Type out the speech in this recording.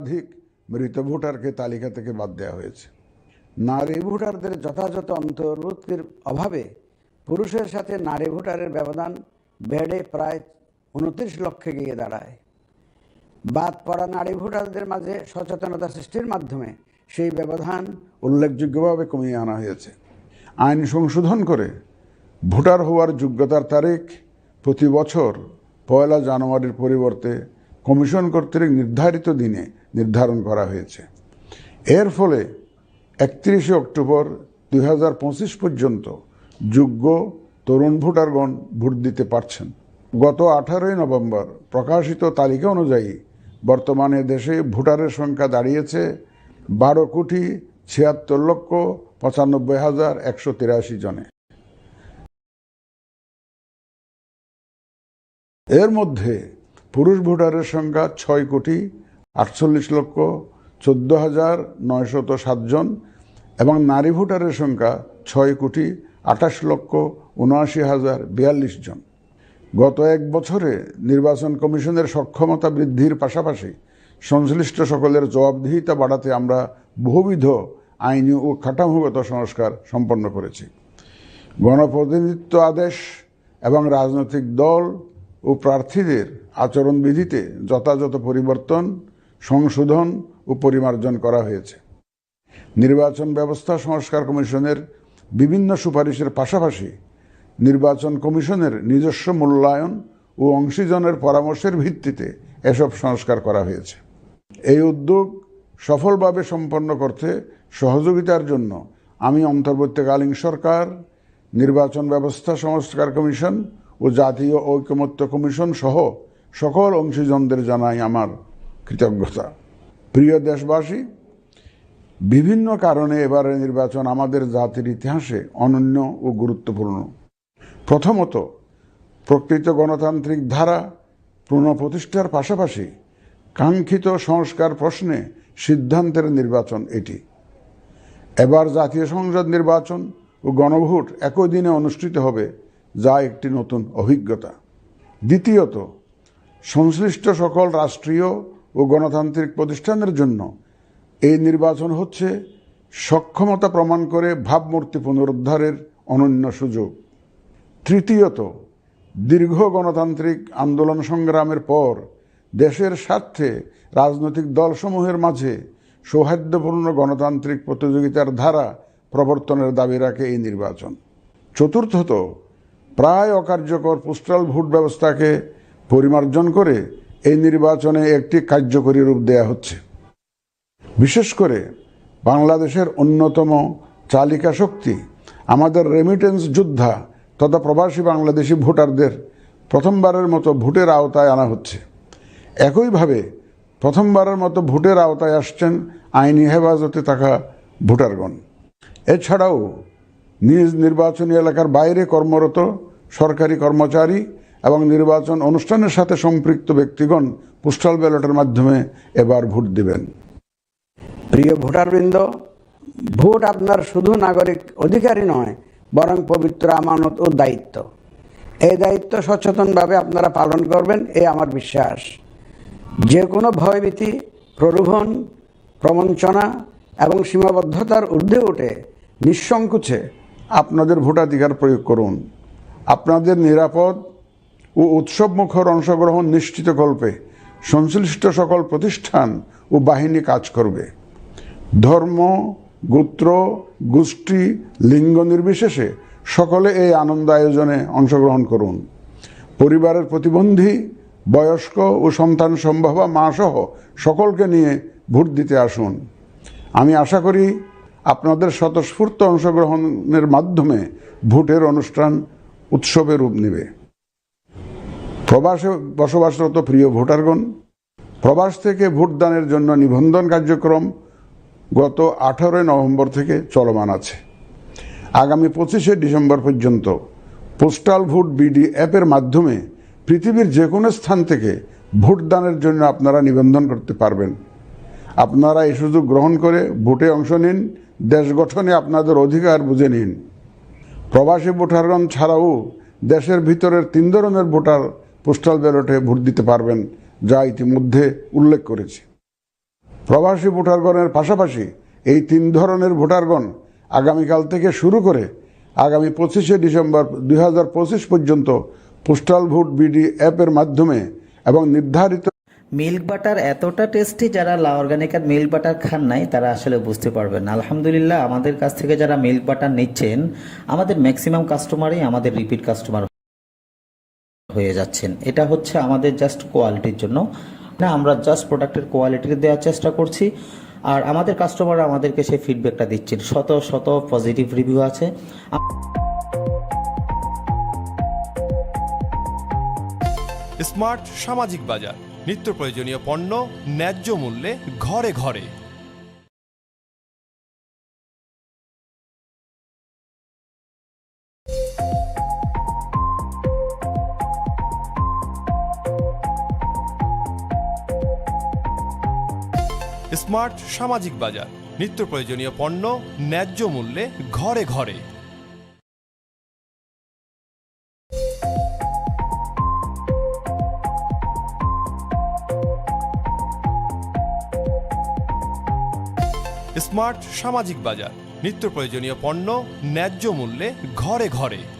অধিক মৃত ভোটারকে তালিকা থেকে বাদ দেওয়া হয়েছে। নারী ভোটারদের যথাযথ অন্তর্ভুক্তির অভাবে পুরুষের সাথে নারী ভোটারের ব্যবধান বেড়ে প্রায় উনত্রিশ লক্ষে গিয়ে দাঁড়ায়। বাদ পড়া নারী ভোটারদের মাঝে সচেতনতা সৃষ্টির মাধ্যমে সেই ব্যবধান উল্লেখযোগ্যভাবে কমিয়ে আনা হয়েছে। আইন সংশোধন করে ভোটার হওয়ার যোগ্যতার তারিখ প্রতি বছর পয়লা জানুয়ারির পরিবর্তে কমিশন কর্তৃক নির্ধারিত দিনে নির্ধারণ করা হয়েছে। এর ফলে একত্রিশে অক্টোবর দু হাজার পঁচিশ পর্যন্ত যোগ্য তরুণ ভোটারগণ ভোট দিতে পারছেন। গত আঠারোই নভেম্বর প্রকাশিত তালিকা অনুযায়ী বর্তমানে দেশে ভোটারের সংখ্যা দাঁড়িয়েছে বারো কোটি ছিয়াত্তর লক্ষ পঁচানব্বই হাজার একশো তিরাশি জনে। এর মধ্যে পুরুষ ভোটারের সংখ্যা ছয় কোটি আটচল্লিশ লক্ষ চোদ্দ হাজার নয়শত সাতজন এবং নারী ভোটারের সংখ্যা ছয় কোটি আঠাশ লক্ষ উনআশি হাজার বিয়াল্লিশ জন। গত এক বছরে নির্বাচন কমিশনের সক্ষমতা বৃদ্ধির পাশাপাশি সংশ্লিষ্ট সকলের জবাবদিহিতা বাড়াতে আমরা বহুবিধ আইনি ও কাঠামোগত সংস্কার সম্পন্ন করেছি। গণপ্রতিনিধিত্ব আদেশ এবং রাজনৈতিক দল ও প্রার্থীদের আচরণবিধিতে যথাযথ পরিবর্তন, সংশোধন ও পরিমার্জন করা হয়েছে। নির্বাচন ব্যবস্থা সংস্কার কমিশনের বিভিন্ন সুপারিশের পাশাপাশি নির্বাচন কমিশনের নিজস্ব মূল্যায়ন ও অংশীজনের পরামর্শের ভিত্তিতে এসব সংস্কার করা হয়েছে। এই উদ্যোগ সফলভাবে সম্পন্ন করতে সহযোগিতার জন্য আমি অন্তর্বর্তীকালীন সরকার, নির্বাচন ব্যবস্থা সংস্কার কমিশন ও জাতীয় ঐকমত্য কমিশন সহ সকল অংশীজনদের জানাই আমার কৃতজ্ঞতা। প্রিয় দেশবাসী, বিভিন্ন কারণে এবারের নির্বাচন আমাদের জাতির ইতিহাসে অনন্য ও গুরুত্বপূর্ণ। প্রথমত, প্রকৃত গণতান্ত্রিক ধারা পুনঃপ্রতিষ্ঠার পাশাপাশি কাঙ্ক্ষিত সংস্কার প্রশ্নে সিদ্ধান্তের নির্বাচন এটি। এবার জাতীয় সংসদ নির্বাচন ও গণভোট একই দিনে অনুষ্ঠিত হবে যা একটি নতুন অভিজ্ঞতা। দ্বিতীয়ত, সংশ্লিষ্ট সকল রাষ্ট্রীয় ও গণতান্ত্রিক প্রতিষ্ঠানের জন্য এই নির্বাচন হচ্ছে সক্ষমতা প্রমাণ করে ভাবমূর্তি পুনরুদ্ধারের অনন্য সুযোগ। তৃতীয়ত, দীর্ঘ গণতান্ত্রিক আন্দোলন সংগ্রামের পর দেশের স্বার্থে রাজনৈতিক দলসমূহের মাঝে সৌহার্দ্যপূর্ণ গণতান্ত্রিক প্রতিযোগিতার ধারা প্রবর্তনের দাবি রাখে এই নির্বাচন। চতুর্থত প্রায় অকার্যকর পোস্টাল ভোট ব্যবস্থাকে পরিমার্জন করে এই নির্বাচনে একটি কার্যকরী রূপ দেয়া হচ্ছে। বিশেষ করে বাংলাদেশের অন্যতম চালিকা শক্তি, আমাদের রেমিটেন্স যোদ্ধা তথা প্রবাসী বাংলাদেশি ভোটারদের প্রথমবারের মতো ভোটের আওতায় আনা হচ্ছে। একইভাবে প্রথমবারের মতো ভোটের আওতায় আসছেন আইনি হেফাজতে থাকা ভোটারগণ। এছাড়াও নিজ নির্বাচনী এলাকার বাইরে কর্মরত সরকারি কর্মচারী এবং নির্বাচন অনুষ্ঠানের সাথে সম্পৃক্ত ব্যক্তিগণ পোস্টাল ব্যালটের মাধ্যমে এবার ভোট দিবেন। প্রিয় ভোটারবৃন্দ, ভোট আপনার শুধু নাগরিক অধিকারই নয়, বরং পবিত্র আমানত ও দায়িত্ব। এই দায়িত্ব সচেতনভাবে আপনারা পালন করবেন, এ আমার বিশ্বাস। যে কোনো ভয়ভীতি, প্রলোভন, প্রবঞ্চনা এবং সীমাবদ্ধতার ঊর্ধ্বে উঠে নিঃসংকোচে আপনাদের ভোটাধিকার প্রয়োগ করুন। আপনাদের নিরাপদ ও উৎসবমুখর অংশগ্রহণ নিশ্চিত কল্পে সংশ্লিষ্ট সকল প্রতিষ্ঠান ও বাহিনী কাজ করবে। ধর্ম, গোত্র, গোষ্ঠী, লিঙ্গ নির্বিশেষে সকলে এই আনন্দ আয়োজনে অংশগ্রহণ করুন। পরিবারের প্রতিবন্ধী, বয়স্ক ও সন্তান সম্ভবা মা সহ সকলকে নিয়ে ভোট দিতে আসুন। আমি আশা করি আপনাদের স্বতঃস্ফূর্ত অংশগ্রহণের মাধ্যমে ভোটের অনুষ্ঠান উৎসবে রূপ নেবে। প্রবাসে বসবাসরত প্রিয় ভোটারগণ, প্রবাস থেকে ভোটদানের জন্য নিবন্ধন কার্যক্রম গত আঠারোই নভেম্বর থেকে চলমান আছে। আগামী পঁচিশে ডিসেম্বর পর্যন্ত পোস্টাল ভোট বিডি অ্যাপের মাধ্যমে পৃথিবীর যে কোনো স্থান থেকে ভোটদানের জন্য আপনারা নিবন্ধন করতে পারবেন। আপনারা এই সুযোগ গ্রহণ করে ভোটে অংশ নিন, দেশ গঠনে আপনাদের অধিকার বুঝে নিন। প্রবাসী ভোটারগণ ছাড়াও দেশের ভিতরের তিন ধরনের ভোটার পোস্টাল ব্যালটে ভোট দিতে পারবেন, যা ইতিমধ্যে উল্লেখ করেছি। প্রবাসী ভোটারগণের পাশাপাশি এই তিন ধরনের ভোটারগণ আগামীকাল থেকে শুরু করে আগামী পঁচিশে ডিসেম্বর দুই হাজার পঁচিশ পর্যন্ত পোস্টাল ভোট বিডি অ্যাপের মাধ্যমে এবং নির্ধারিত মিল্ক বাটার এতটা টেস্টি যারা লা অর্গানিকার মিল্ক বাটার খান নাই, তারা আসলে বুঝতে পারবেন। আলহামদুলিল্লাহ, আমাদের কাছ থেকে যারা মিল্ক বাটার নিচ্ছেন, আমাদের ম্যাক্সিমাম কাস্টমারই আমাদের রিপিট কাস্টমার হয়ে যাচ্ছেন। এটা হচ্ছে আমাদের জাস্ট কোয়ালিটির জন্য। না, আমরা জাস্ট প্রোডাক্টের কোয়ালিটি দেওয়ার চেষ্টা করছি। আর আমাদের কাস্টমার আমাদেরকে সেই ফিডব্যাকটা দিচ্ছেন। শত শত পজিটিভ রিভিউ আছে। স্মার্ট সামাজিক বাজার। নিত্য প্রয়োজনীয় পণ্য ন্যায্য মূল্যে ঘরে ঘরে। স্মার্ট সামাজিক বাজার, নিত্য প্রয়োজনীয় পণ্য ন্যায্য মূল্যে ঘরে ঘরে। স্মার্ট সামাজিক বাজার। নিত্য প্রয়োজনীয় পণ্য ন্যায্য মূল্যে ঘরে ঘরে।